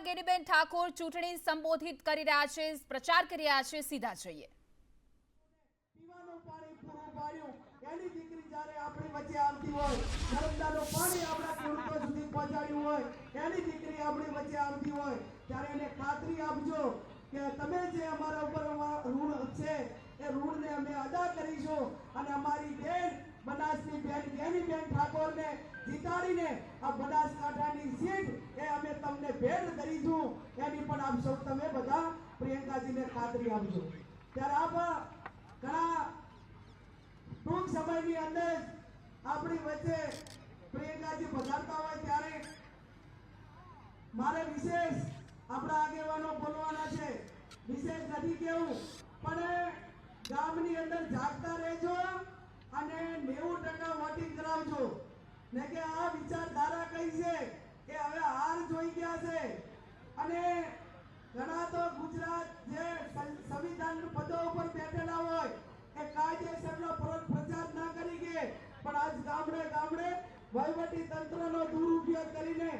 ગેનીબેન ઠાકોર ચૂંટણી સંબોધિત કરી રહ્યા છે, પ્રચાર કરી રહ્યા છે, સીધા જોઈએ. ખાતરી આપજો કે તમે જે અમારા ઋણ છે, એ ઋણને અમે અદા કરીશું. અને અમારી બેન, બનાસની બેન ગેનીબેન ઠાકોરને જીતાડીને આ બનાસકાંઠાની સીટ એ અમે તમને ભેટ કરીશું. એની પણ આપ સૌ તમે બધા પ્રિયંકાજીને ખાતરી આપજો. ત્યારે આપ ઘણા ટૂંક સમયની અંદર આપણી વચ્ચે પ્રિયંકાજી પધારતા હોય ત્યારે મારે વિશેષ આપણા આગેવાનો બોલવાના છે. વિશેષ નથી કેવું, પણ ગામની અંદર જાગતા રહેજો અને નેવું ટકા વોટિંગ કરાવજો. ને કે આ વિચારધારા કઈ છે? કે હવે હાર જોઈ ગયા છે. અને ઘણા તો ગુજરાત જે સંવિધાન પદો ઉપર બેઠેલા હોય, એ કાયદેસરનો પ્ર- પ્રચાર ના કરી કે, પણ આજ ગામડે ગામડે વહીવટી તંત્રનો દુરુપયોગ કરીને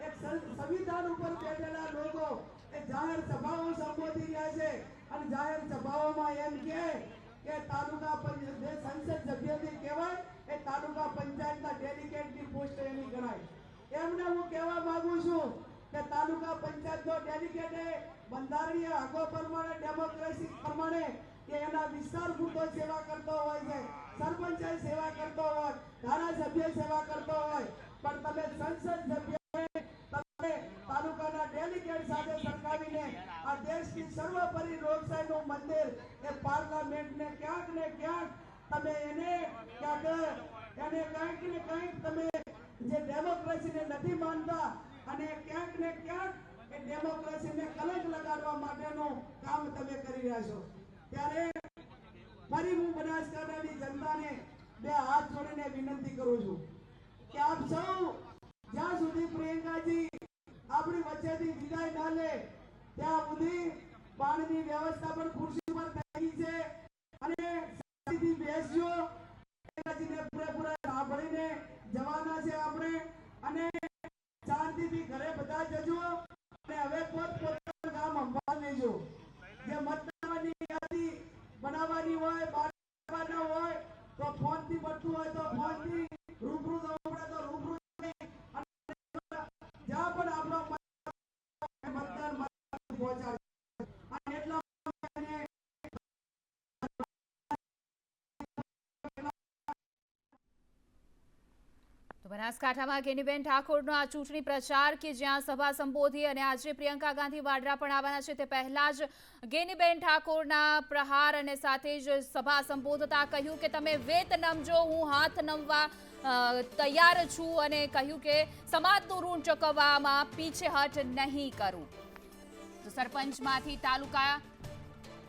એક સંવિધાન ઉપર બેઠેલા લોકો એ જાહેર સભાઓ સંબોધી રહ્યા છે. અને જાહેર સભાઓમાં એમ કહે કે તાલુકા પંચ જે સંસદ સભ્યની કહેવાય એ તાલુકા પંચાયતના ડેલિગેટની પોસ્ટ એની ગણાય એમને હું કહેવા માંગુ છું કે તાલુકા પંચાયતનો ડેલિગેટ એ બંધારણીય હકો પ્રમાણે ડેમોક્રેસી પ્રમાણે કે એના વિસ્તાર પૂરતો સેવા કરતો હોય છે. સરપંચ સેવા કરતો હોય, ધારાસભ્ય સેવા કરતો હોય. પણ તમે સંસદ સભ્ય તાલુકાના ડેલિગેટ સાથે સરકાવીને આ દેશની સર્વોપરી લોકશાહીનું મંદિર એ પાર્લામેન્ટને ક્યાંક ને ક્યાંક તમે એને ક્યાંક, એને કંઈક ને કંઈક તમે જે ડેમોક્રેસીને નથી માનતા અને ક્યાંક ને ક્યાંક એ ડેમોક્રેસીને કલંક લગાડવા માટેનું કામ તમે કરી રહ્યા છો. ત્યારે ફરી હું બનાસકાંઠાની જનતાને બે હાથ જોડીને વિનંતી કરું છું કે આપ સૌ જ્યાં સુધી પ્રિયંકાજી આપણી વચ્ચેથી વિદાય ના લે, ત્યાં સુધી પાણીની વ્યવસ્થા પણ ખુરશી તો બનાસકાંઠામાં ગેનીબેન ઠાકોરનો આ ચૂંટણી પ્રચાર કે જ્યાં સભા સંબોધી અને આજે પ્રિયંકા ગાંધી વાડરા પણ આવવાના છે તે પહેલા જ ગેનીબેન ઠાકોરના પ્રહાર અને સાથે જ સભા સંબોધતા કહ્યું કે તમે વેત નમજો, હું હાથ નમવા તૈયાર છું અને કહ્યું કે સમાજનું ઋણ ચૂકવવામાં પીછેહટ નહીં કરું. તો સરપંચમાંથી તાલુકા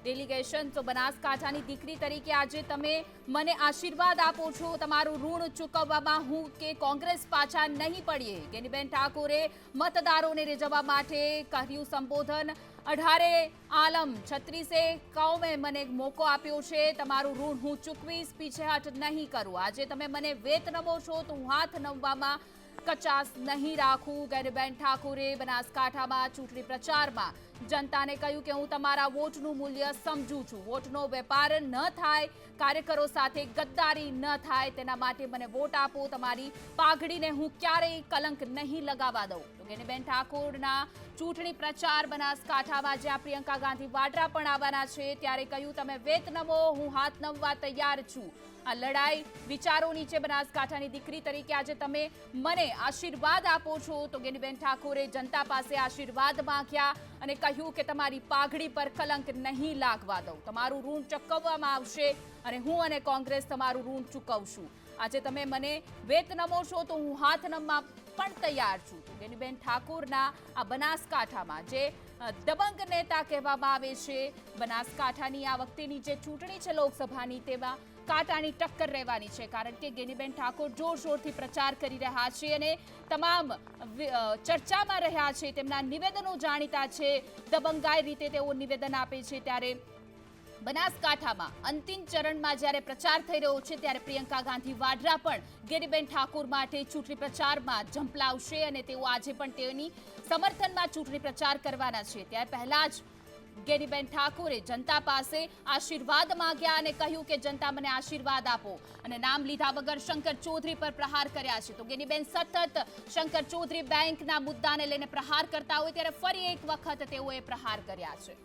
ડેલિગેશન તો બનાસકાંઠાની દીકરી તરીકે આજે તમે મને આશીર્વાદ આપો છો. તમારું ઋણ ચૂકવવામાં હું કે કોંગ્રેસ પાછા નહીં પડીએ. ગેનીબેન ઠાકોરે મતદારોને રીઝવવા માટે કહ્યું સંબોધન. અઢારે આલમ, છત્રીસે કૌમે મને મોકો આપ્યો છે. તમારું ઋણ હું ચૂકવીશ પીછેહટ નહીં કરું. આજે તમે મને વેત નમો છો, તો હું હાથ નમવામાં કચાસ નહીં રાખું. ગેનીબેન ઠાકોરે બનાસકાંઠામાં ચૂંટણી પ્રચારમાં જનતાને કહ્યું કે હું તમારા વોટનું મૂલ્ય સમજું છું. વોટનો વેપાર ન થાય, કાર્યકરો સાથે ગદ્દારી ન થાય, તેના માટે મને વોટ આપો, તમારી પાઘડીને હું ક્યારેય કલંક નહીં લગાવવા દઉં. તો ગેનીબેન ઠાકોરના ચૂંટણી પ્રચાર બનાસકાંઠામાં જ્યાં પ્રિયંકા ગાંધી વાડરા પણ આવવાના છે, ત્યારે કહ્યું, તમે વેત નમો, હું હાથ નમવા તૈયાર છું. આ લડાઈ વિચારોની છે બનાસકાંઠાની દીકરી તરીકે. આજે તમે મને આશીર્વાદ આપો છો. તો ગેનીબેન ઠાકોરે જનતા પાસે આશીર્વાદ માંગ્યા અને કહ્યું કે તમારી પાઘડી પર કલંક નહીં લાગવા દઉં. તમારું ઋણ ચૂકવવામાં આવશે અને હું અને કોંગ્રેસ તમારું ઋણ ચૂકવશું. આજે તમે મને વેત નમો છો તો હું હાથ નમવા પણ તૈયાર છું. તો ગેનીબેન ઠાકોરના આ બનાસકાંઠામાં જે દબંગ નેતા કહેવામાં આવે છે, બનાસકાંઠાની આ વખતેની જે ચૂંટણી છે લોકસભાની તેમાં કાંટાની ટક્કર રહેવાની છે, કારણ કે ગેનીબેન ઠાકોર જોરશોરથી પ્રચાર કરી રહ્યા છે અને તમામ ચર્ચામાં રહ્યા છે, તેમના નિવેદનો જાણીતા છે. દબંગાઈ રીતે તેઓ નિવેદન આપે છે ત્યારે બનાસકાંઠામાં અંતિમ ચરણમાં જ્યારે પ્રચાર થઈ રહ્યો છે ત્યારે પ્રિયંકા ગાંધી વાડરા પણ ગેરીબેન ઠાકોર માટે ચૂંટણી પ્રચારમાં ઝંપલાવશે અને તેઓ આજે પણ તેની સમર્થનમાં ચૂંટણી પ્રચાર કરવાના છે. ત્યારે પહેલા જ ગેનીબેન ઠાકોરે જનતા પાસે આશીર્વાદ માંગ્યા અને કહ્યું કે જનતા મને આશીર્વાદ આપો. અને નામ લીધા વગર શંકર ચૌધરી પર પ્રહાર કર્યા છે. તો ગેનીબેન સતત શંકર ચૌધરી બેંકના મુદ્દાને લઈને પ્રહાર કરતા હોય ત્યારે ફરી એક વખત તેઓએ પ્રહાર કર્યા છે.